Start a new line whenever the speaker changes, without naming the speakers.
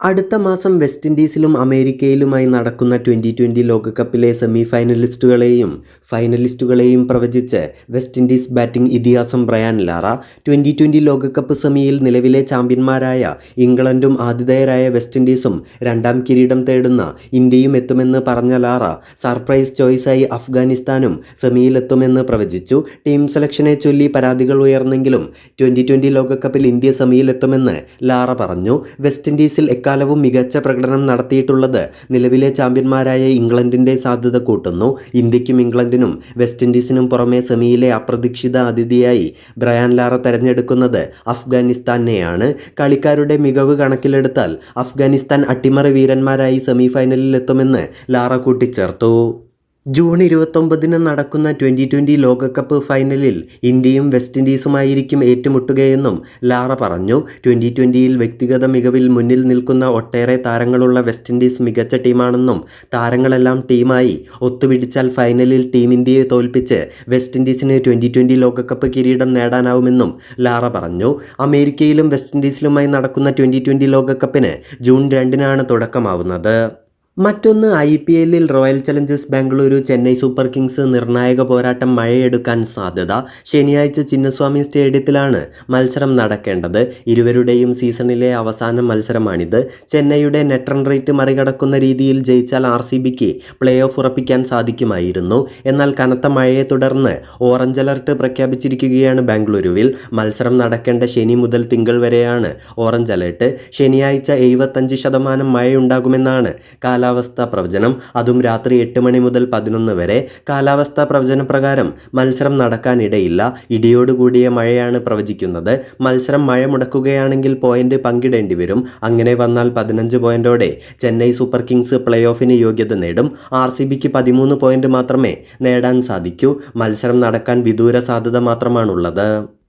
അടുത്ത മാസം വെസ്റ്റ് ഇൻഡീസിലും അമേരിക്കയിലുമായി നടക്കുന്ന ട്വന്റി ട്വന്റി ലോകകപ്പിലെ സെമി ഫൈനലിസ്റ്റുകളെയും ഫൈനലിസ്റ്റുകളെയും പ്രവചിച്ച് വെസ്റ്റ് ഇൻഡീസ് ബാറ്റിംഗ് ഇതിഹാസം ബ്രയാൻ ലാറ ട്വന്റി ട്വന്റി ലോകകപ്പ് സെമിയിൽ നിലവിലെ ചാമ്പ്യന്മാരായ ഇംഗ്ലണ്ടും ആതിഥേയരായ വെസ്റ്റ് ഇൻഡീസും രണ്ടാം കിരീടം തേടുന്ന ഇന്ത്യയും എത്തുമെന്ന് പറഞ്ഞ ലാറ സർപ്രൈസ് ചോയ്സായി അഫ്ഗാനിസ്ഥാനും സെമിയിലെത്തുമെന്ന് പ്രവചിച്ചു. ടീം സെലക്ഷനെ ചൊല്ലി പരാതികൾ ഉയർന്നെങ്കിലും ട്വന്റി ട്വന്റി ലോകകപ്പിൽ ഇന്ത്യ സെമിയിലെത്തുമെന്ന് ലാറ പറഞ്ഞു. വെസ്റ്റ് ഇൻഡീസിൽ എക്കാലവും മികച്ച പ്രകടനം നടത്തിയിട്ടുള്ളത് നിലവിലെ ചാമ്പ്യന്മാരായ ഇംഗ്ലണ്ടിന്റെ സാധ്യത കൂട്ടുന്നു. ഇന്ത്യക്കും ഇംഗ്ലണ്ടിനും വെസ്റ്റ് ഇൻഡീസിനും പുറമെ സെമിയിലെ അപ്രതീക്ഷിത അതിഥിയായി ബ്രയാൻ ലാറ തെരഞ്ഞെടുക്കുന്നത് അഫ്ഗാനിസ്ഥാനെയാണ്. കളിക്കാരുടെ മികവ് കണക്കിലെടുത്താൽ അഫ്ഗാനിസ്ഥാൻ അട്ടിമറി വീരന്മാരായി സെമിഫൈനലിൽ എത്തുമെന്ന് ലാറ കൂട്ടിച്ചേർത്തു. ജൂൺ ഇരുപത്തൊമ്പതിന് നടക്കുന്ന ട്വന്റി ട്വന്റി ലോകകപ്പ് ഫൈനലിൽ ഇന്ത്യയും വെസ്റ്റ് ഇൻഡീസുമായിരിക്കും ഏറ്റുമുട്ടുകയെന്നും ലാറ പറഞ്ഞു. ട്വന്റി ട്വന്റിയിൽ വ്യക്തിഗത മികവിൽ മുന്നിൽ നിൽക്കുന്ന ഒട്ടേറെ താരങ്ങളുള്ള വെസ്റ്റ് ഇൻഡീസ് മികച്ച ടീമാണെന്നും താരങ്ങളെല്ലാം ടീമായി ഒത്തുപിടിച്ചാൽ ഫൈനലിൽ ടീം ഇന്ത്യയെ തോൽപ്പിച്ച് വെസ്റ്റ് ഇൻഡീസിന് ട്വന്റി ട്വന്റി ലോകകപ്പ് കിരീടം നേടാനാവുമെന്നും ലാറ പറഞ്ഞു. അമേരിക്കയിലും വെസ്റ്റ് ഇൻഡീസിലുമായി നടക്കുന്ന ട്വന്റി ട്വന്റി ലോകകപ്പിന് ജൂൺ രണ്ടിനാണ് തുടക്കമാവുന്നത്. മറ്റൊന്ന് ഐ പി എല്ലിൽ Royal Challengers Bengaluru Chennai Super Kings നിർണായക പോരാട്ടം മഴയെടുക്കാൻ സാധ്യത ശനിയാഴ്ച ചിന്നസ്വാമി സ്റ്റേഡിയത്തിലാണ് മത്സരം നടക്കേണ്ടത്. ഇരുവരുടെയും സീസണിലെ അവസാന മത്സരമാണിത്. ചെന്നൈയുടെ നെറ്റ് റൺ റേറ്റ് മറികടക്കുന്ന രീതിയിൽ ജയിച്ചാൽ ആർ സി ബിക്ക് പ്ലേ ഓഫ് ഉറപ്പിക്കാൻ സാധിക്കുമായിരുന്നു. എന്നാൽ കനത്ത മഴയെ തുടർന്ന് ഓറഞ്ച് അലർട്ട് പ്രഖ്യാപിച്ചിരിക്കുകയാണ് ബാംഗ്ലൂരുവിൽ. മത്സരം നടക്കേണ്ട ശനി മുതൽ തിങ്കൾ വരെയാണ് ഓറഞ്ച് അലർട്ട്. ശനിയാഴ്ച എഴുപത്തഞ്ച് ശതമാനം മഴയുണ്ടാകുമെന്നാണ് കാലാവസ്ഥാ പ്രവചനം. അതും രാത്രി എട്ട് മണി മുതൽ പതിനൊന്ന് വരെ കാലാവസ്ഥാ പ്രവചന പ്രകാരം. മത്സരം നടക്കാനിടയില്ല. ഇടിയോടുകൂടിയ മഴയാണ് പ്രവചിക്കുന്നത്. മത്സരം മഴ മുടക്കുകയാണെങ്കിൽ പോയിന്റ് പങ്കിടേണ്ടി വരും. അങ്ങനെ വന്നാൽ പതിനഞ്ച് പോയിന്റോടെ ചെന്നൈ സൂപ്പർ കിങ്സ് പ്ലേ ഓഫിന് യോഗ്യത നേടും. ആർ സി ബിക്ക് പതിമൂന്ന് പോയിന്റ് മാത്രമേ നേടാൻ സാധിക്കൂ. മത്സരം നടക്കാൻ വിദൂര സാധ്യത മാത്രമാണുള്ളത്.